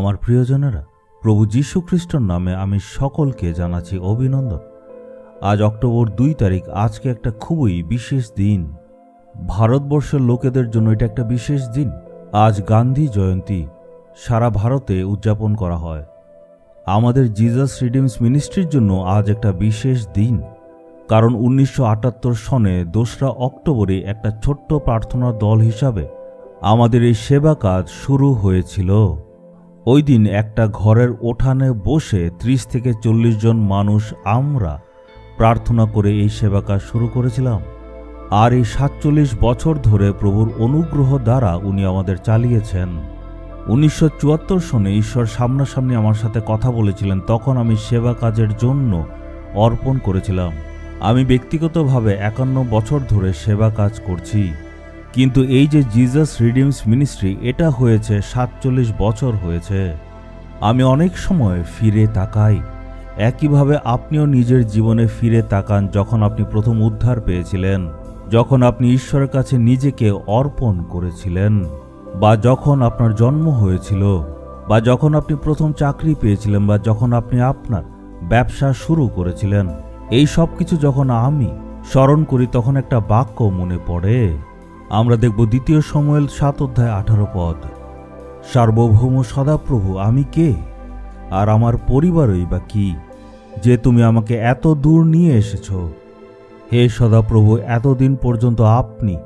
আমার প্রিয়জনেরা, প্রভু যীশু খ্রিস্টর নামে আমি সকলকে জানাচ্ছি অভিনন্দন। আজ অক্টোবর দুই তারিখ, আজকে একটা খুবই বিশেষ দিন। ভারতবর্ষের লোকেদের জন্য এটা একটা বিশেষ দিন। আজ গান্ধী জয়ন্তী, সারা ভারতে উদযাপন করা হয়। আমাদের জিজাস রিডিমস মিনিস্ট্রির জন্য আজ একটা বিশেষ দিন। কারণ উনিশশো আটাত্তর সনে দোসরা অক্টোবরে একটা ছোট্ট প্রার্থনা দল হিসাবে আমাদের এই সেবা কাজ শুরু হয়েছিল। ওই দিন একটা ঘরের ওঠানে বসে ত্রিশ থেকে চল্লিশ জন মানুষ আমরা প্রার্থনা করে এই সেবা কাজ শুরু করেছিলাম। আর এই সাতচল্লিশ বছর ধরে প্রভুর অনুগ্রহ দ্বারা উনি আমাদের চালিয়েছেন। উনিশশো চুয়াত্তর সনে ঈশ্বর সামনাসামনি আমার সাথে কথা বলেছিলেন, তখন আমি সেবা কাজের জন্য অর্পণ করেছিলাম। আমি ব্যক্তিগতভাবে একান্ন বছর ধরে সেবা কাজ করছি। কিন্তু এই যে জিজাস রিডিমস মিনিস্ট্রি এটা হয়েছে সাতচল্লিশ বছর হয়েছে। আমি অনেক সময় ফিরে তাকাই। একইভাবে আপনিও নিজের জীবনে ফিরে তাকান যখন আপনি প্রথম উদ্ধার পেয়েছিলেন, যখন আপনি ঈশ্বরের কাছে নিজেকে অর্পণ করেছিলেন, বা যখন আপনার জন্ম হয়েছিল, বা যখন আপনি প্রথম চাকরি পেয়েছিলেন, বা যখন আপনি আপনার ব্যবসা শুরু করেছিলেন। এই সব কিছু যখন আমি স্মরণ করি, তখন একটা বাক্য মনে পড়ে। আমরা দেখব দ্বিতীয় সময়েল সাত অধ্যায় আঠারো পদ। সার্বভৌম সদাপ্রভু, আমি কে? আর আমার পরিবারই বা কি? যে তুমি আমাকে এত দূর নিয়ে এসেছ। হে সদাপ্রভু, এতদিন পর্যন্ত আপনি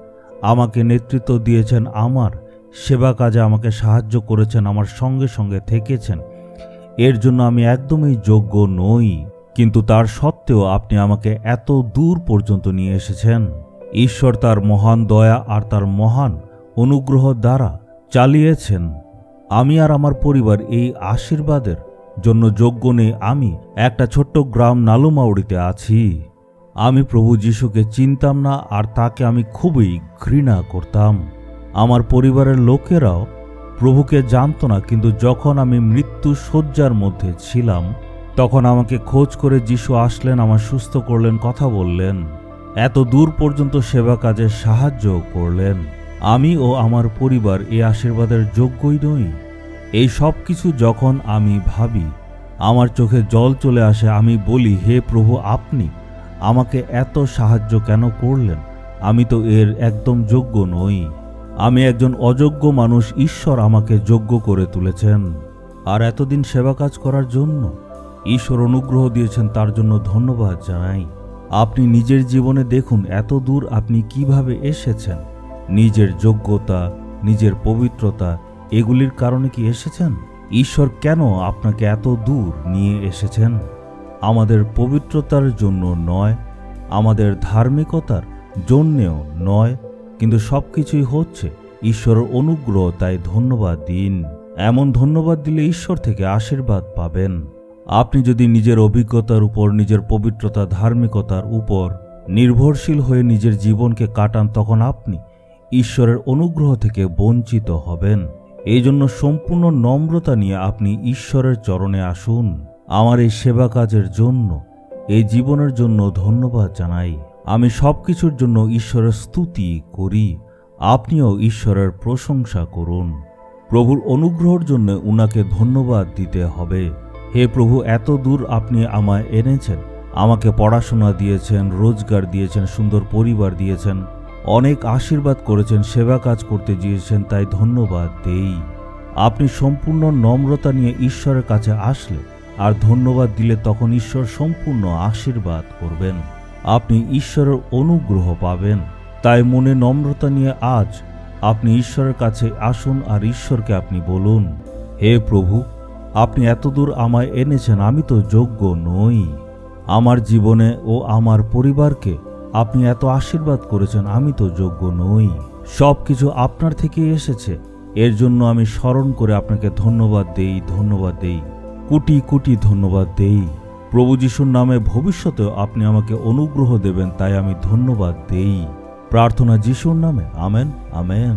আমাকে নেতৃত্ব দিয়েছেন, আমার সেবা কাজে আমাকে সাহায্য করেছেন, আমার সঙ্গে সঙ্গে থেকেছেন। এর জন্য আমি একদমই যোগ্য নই। কিন্তু তার সত্ত্বেও আপনি আমাকে এত দূর পর্যন্ত নিয়ে এসেছেন। ঈশ্বর তার মহান দয়া আর তার মহান অনুগ্রহ দ্বারা চালিয়েছেন। আমি আর আমার পরিবার এই আশীর্বাদের জন্য যোগ্য নেই। আমি একটা ছোট্ট গ্রাম নালুমাউড়িতে আছি। আমি প্রভু যিশুকে চিনতাম না আর তাকে আমি খুবই ঘৃণা করতাম। আমার পরিবারের লোকেরাও প্রভুকে জানতো না, কিন্তু যখন আমি মৃত্যু শয্যার মধ্যে ছিলাম, তখন আমাকে খোঁজ করে যিশু আসলেন আমার সুস্থ করলেন, কথা বললেন। এত দূর পর্যন্ত সেবা কাজে সাহায্য করলেন। আমি ও আমার পরিবার এই আশীর্বাদের যোগ্যই নই। এই সব কিছু যখন আমি ভাবি, আমার চোখে জল চলে আসে, আমি বলি, হে প্রভু, আপনি আমাকে এত সাহায্য কেন করলেন? আমি তো এর একদম যোগ্য নই। আমি একজন অযোগ্য মানুষ, ঈশ্বর আমাকে যোগ্য করে তুলেছেন। আর এতদিন সেবা কাজ করার জন্য ঈশ্বর অনুগ্রহ দিয়েছেন, তার জন্য ধন্যবাদ জানাই। আপনি নিজের জীবনে দেখুন এত দূর আপনি কীভাবে এসেছেন। নিজের যোগ্যতা, নিজের পবিত্রতা, এগুলির কারণে কি এসেছেন? ঈশ্বর কেন আপনাকে এত দূর নিয়ে এসেছেন? আমাদের পবিত্রতার জন্য নয়, আমাদের ধার্মিকতার জন্যেও নয়, কিন্তু সব কিছুই হচ্ছে ঈশ্বরের অনুগ্রহ, তাই ধন্যবাদ দিন। এমন ধন্যবাদ দিলে ঈশ্বর থেকে আশীর্বাদ পাবেন। আপনি যদি নিজের অভিজ্ঞতার উপর, নিজের পবিত্রতা, ধার্মিকতার উপর নির্ভরশীল হয়ে নিজের জীবনকে কাটান, তখন আপনি ঈশ্বরের অনুগ্রহ থেকে বঞ্চিত হবেন। এই জন্য সম্পূর্ণ নম্রতা নিয়ে আপনি ঈশ্বরের চরণে আসুন। আমার এই সেবা কাজের জন্য, এই জীবনের জন্য ধন্যবাদ জানাই। আমি সব কিছুর জন্য ঈশ্বরের স্তুতি করি। আপনিও ঈশ্বরের প্রশংসা করুন। প্রভুর অনুগ্রহের জন্য উনাকে ধন্যবাদ দিতে হবে। হে প্রভু, এত দূর আপনি আমায় এনেছেন। আমাকে পড়াশোনা দিয়েছেন, রোজগার দিয়েছেন, সুন্দর পরিবার দিয়েছেন, অনেক আশীর্বাদ করেছেন, সেবা কাজ করতে দিয়েছেন তাই ধন্যবাদ দেই। আপনি সম্পূর্ণ নম্রতা নিয়ে ঈশ্বরের কাছে আসলে, আর ধন্যবাদ দিলে তখন ঈশ্বর সম্পূর্ণ আশীর্বাদ করবেন। আপনি ঈশ্বরের অনুগ্রহ পাবেন। তাই মনে নম্রতা নিয়ে আজ আপনি ঈশ্বরের কাছে আসুন আর ঈশ্বরকে আপনি বলুন, হে প্রভু আপনি এতদূর আমায় এনেছেন, আমি তো যোগ্য নই। আমার জীবনে ও আমার পরিবারকে আপনি এত আশীর্বাদ করেছেন, আমি তো যোগ্য নই। সব কিছু আপনার থেকে এসেছে, এর জন্য আমি স্মরণ করে আপনাকে ধন্যবাদ দেই ধন্যবাদ দেই, কোটি কোটি ধন্যবাদ দেই। প্রভু যিশুর নামে ভবিষ্যতেও আপনি আমাকে অনুগ্রহ দেবেন, তাই আমি ধন্যবাদ দেই। প্রার্থনা যিশুর নামে, amen amen.